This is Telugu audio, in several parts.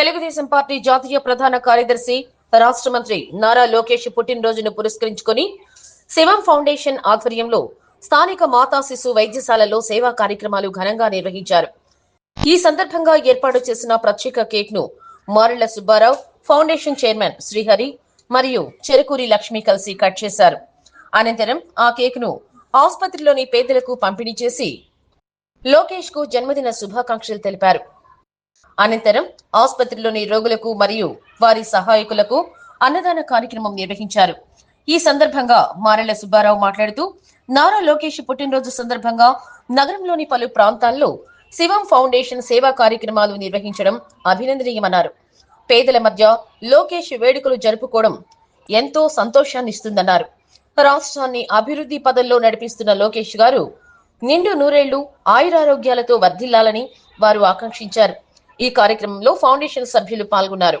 తెలుగుదేశం పార్టీ జాతీయ ప్రధాన కార్యదర్శి రాష్ట్ర మంత్రి నారా లోకేష్ పుట్టినరోజును పురస్కరించుకొని శివం ఫౌండేషన్ ఆధ్వర్యంలో స్థానిక మాతా శిశు వైద్యశాలలో సేవా కార్యక్రమాలు ఘనంగా నిర్వహించారు. ఈ సందర్భంగా ఏర్పాటు చేసిన ప్రత్యేక కేక్ను మారెళ్ళ సుబ్బారావు ఫౌండేషన్ చైర్మన్ శ్రీహరి మరియు చెరుకూరి లక్ష్మి కలిసి కట్ చేశారు. అనంతరం ఆ కేక్ను ఆసుపత్రిలోని పేదలకు పంపిణీ చేసి లోకేష్కు జన్మదిన శుభాకాంక్షలు తెలిపారు. అనంతరం ఆసుపత్రిలోని రోగులకు మరియు వారి సహాయకులకు అన్నదాన కార్యక్రమం నిర్వహించారు. ఈ సందర్భంగా మారెళ్ళ సుబ్బారావు మాట్లాడుతూ నారా లోకేష్ పుట్టినరోజు సందర్భంగా నగరంలోని పలు ప్రాంతాల్లో శివం ఫౌండేషన్ సేవా కార్యక్రమాలు నిర్వహించడం అభినందనీయమన్నారు. పేదల మధ్య లోకేష్ వేడుకలు జరుపుకోవడం ఎంతో సంతోషాన్ని ఇస్తుందన్నారు రాష్ట్రాన్ని అభివృద్ధి పదంలో నడిపిస్తున్న లోకేష్ గారు నిండు నూరేళ్ళు ఆయురారోగ్యాలతో వర్ధిల్లాలని వారు ఆకాంక్షించారు. ఈ కార్యక్రమంలో ఫౌండేషన్ సభ్యులు పాల్గొన్నారు.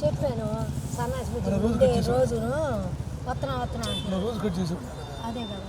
చెప్పాను. సన్నాసి రోజును వస్తున్నా వస్తున్నా. రోజు కట్ చేసాం అదే కదా.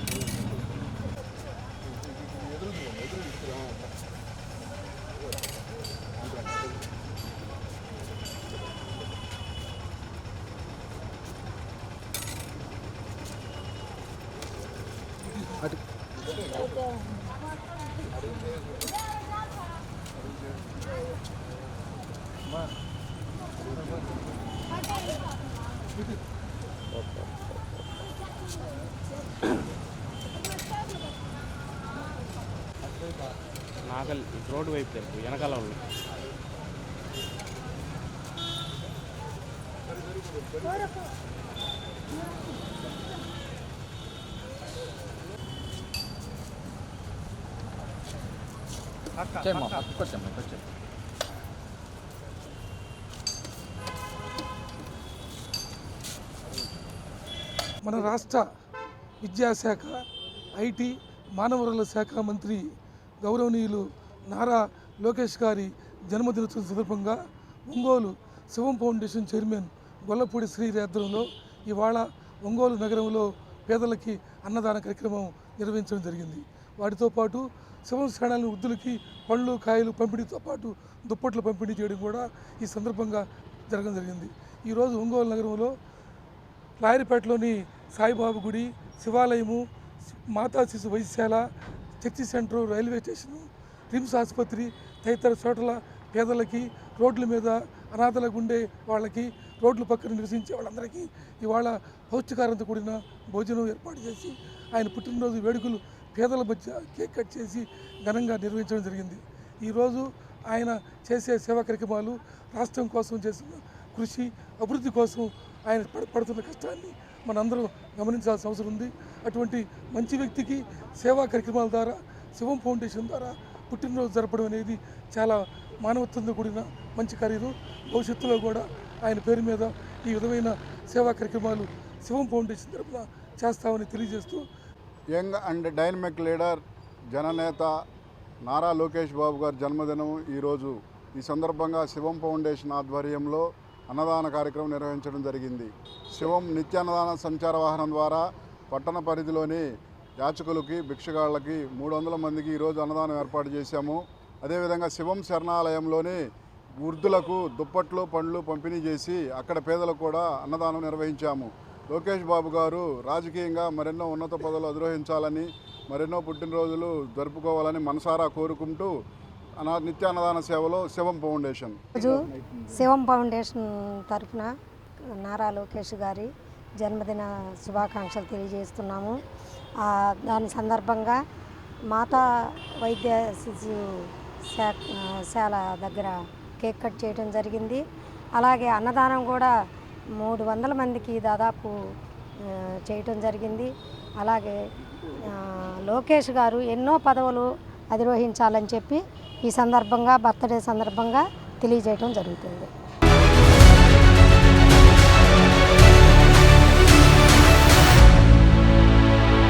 அது நாகல் ரோடு வைப்பில் இருக்குது எனக்கால உள்ள Thank you. మన రాష్ట్ర విద్యాశాఖ ఐటీ మానవ వనరుల శాఖ మంత్రి గౌరవనీయులు నారా లోకేష్ గారి జన్మదినోత్సవం సందర్భంగా ఒంగోలు శివం ఫౌండేషన్ చైర్మన్ గొల్లపూడి శ్రీ ఆధ్వర్యంలో ఇవాళ ఒంగోలు నగరంలో పేదలకి అన్నదాన కార్యక్రమం నిర్వహించడం జరిగింది. వాటితో పాటు శివం వృద్ధులకి పళ్ళు కాయలు పంపిణీతో పాటు దుప్పట్లు పంపిణీ చేయడం కూడా ఈ సందర్భంగా జరగడం జరిగింది. ఈరోజు ఒంగోలు నగరంలో లాయరిపేటలోని సాయిబాబు గుడి శివాలయము మాతా శిశు వైద్యశాల church centre railway station RIMS ఆసుపత్రి తదితర చోట్ల పేదలకి రోడ్ల మీద అనాథలకు ఉండే వాళ్ళకి రోడ్ల పక్కన నివసించే వాళ్ళందరికీ ఇవాళ పౌష్టికారంతో కూడిన భోజనం ఏర్పాటు చేసి ఆయన పుట్టినరోజు వేడుకలు పేదల మధ్య కేక్ కట్ చేసి ఘనంగా నిర్వహించడం జరిగింది. ఈరోజు ఆయన చేసే సేవా కార్యక్రమాలు రాష్ట్రం కోసం చేసిన కృషి అభివృద్ధి కోసం ఆయన పడుతున్న కష్టాన్ని మనందరం గమనించాల్సిన అవసరం ఉంది. అటువంటి మంచి వ్యక్తికి సేవా కార్యక్రమాల ద్వారా శివం ఫౌండేషన్ ద్వారా పుట్టినరోజు జరపడం అనేది చాలా మానవత్వంతో కూడిన మంచి కార్యం భవిష్యత్తులో కూడా ఆయన పేరు మీద ఈ విధమైన సేవా కార్యక్రమాలు శివం ఫౌండేషన్ తరఫున చేస్తామని తెలియజేస్తూ యంగ్ అండ్ డైనమిక్ లీడర్ జననేత నారా లోకేష్ బాబు గారి జన్మదినం ఈరోజు ఈ సందర్భంగా శివం ఫౌండేషన్ ఆధ్వర్యంలో అన్నదాన కార్యక్రమం నిర్వహించడం జరిగింది. శివం నిత్యాన్నదాన సంచార వాహనం ద్వారా పట్టణ పరిధిలోని యాచకులకి భిక్షగాళ్ళకి మూడు వందల మందికి ఈరోజు అన్నదానం ఏర్పాటు చేశాము. అదేవిధంగా శివం శరణాలయంలోని వృద్ధులకు దుప్పట్లు పండ్లు పంపిణీ చేసి అక్కడ పేదలకు కూడా అన్నదానం నిర్వహించాము. లోకేష్ బాబు గారు రాజకీయంగా మరెన్నో ఉన్నత పదవులు అధిరోహించాలని మరెన్నో పుట్టినరోజులు జరుపుకోవాలని మనసారా కోరుకుంటూ అనా నిత్య అన్నదాన సేవలో శివం ఫౌండేషన్. రోజు శివం ఫౌండేషన్ తరఫున నారా లోకేష్ గారి జన్మదిన శుభాకాంక్షలు తెలియజేస్తున్నాము. దాని సందర్భంగా మాతా వైద్య శిశు శా- శాల దగ్గర కేక్ కట్ చేయడం జరిగింది. అలాగే అన్నదానం కూడా మూడు వందల మందికి దాదాపు చేయటం జరిగింది. అలాగే లోకేష్ గారు ఎన్నో పదవులు అధిరోహించాలని చెప్పి ఈ సందర్భంగా బర్త్డే సందర్భంగా తెలియజేయటం జరుగుతుంది.